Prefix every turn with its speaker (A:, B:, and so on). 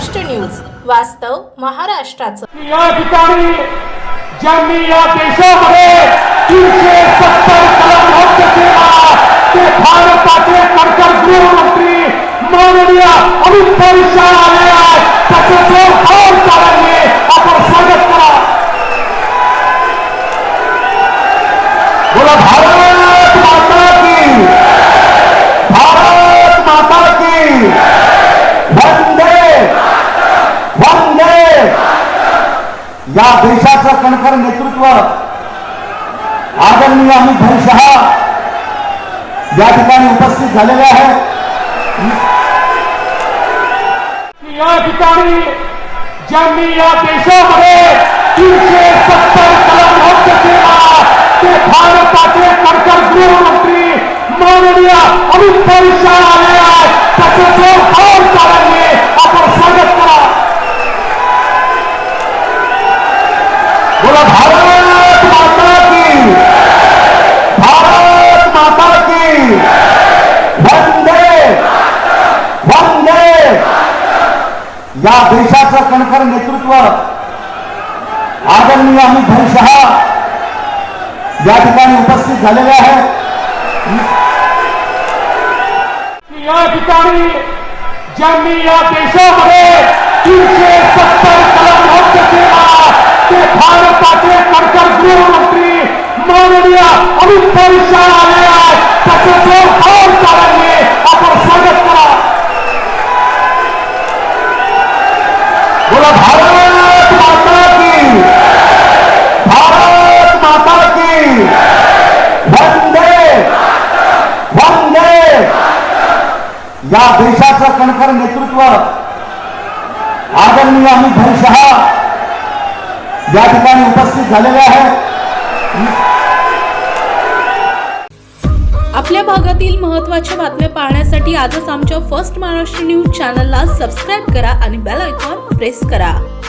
A: Maharashtra news वास्तव महाराष्ट्राचं.
B: या ठिकाणी ज्यांनी या देशामध्ये तीनशे सत्तर कलम रद्द केला ते भारताचे सरकार गृहमंत्री माननीय अमित भाई शाह आले आहेत. त्याचे जोरदार टाळ्यांनी आपण स्वागत करा. बोला भारत या देशाचं कणखर नेतृत्व, आदरणीय अमित भाई शहा या ठिकाणी उपस्थित झालेले आहेत या ठिकाणी ज्यांनी या देशामध्ये तीनशे सत्तर कलम रद्द केला, ते भारताचे गृहमंत्री माननीय अमित भाई शाह आले आहेत. बोला, भारत माता की, भारत माता की, वंदे वंदे। या कणखर नेतृत्व, आदरणीय अमित भाई शहा उपस्थित झालेले आहेत या ठिकाणी ज्यांनी या देशामध्ये तीनशे सत्तर बोला भारत माता की। भारत माता की। वंदे। वंदे। या देशाचं कणखर नेतृत्व आदरणीय अमित भाई शहा या ठिकाणी उपस्थित झालेले आहे.
C: आपल्या भागातील महत्त्वाच्या बातम्या पाहण्यासाठी आजच आमच्या फर्स्ट महाराष्ट्र न्यूज चॅनलला सबस्क्राईब करा आणि बेल आयकॉन प्रेस करा.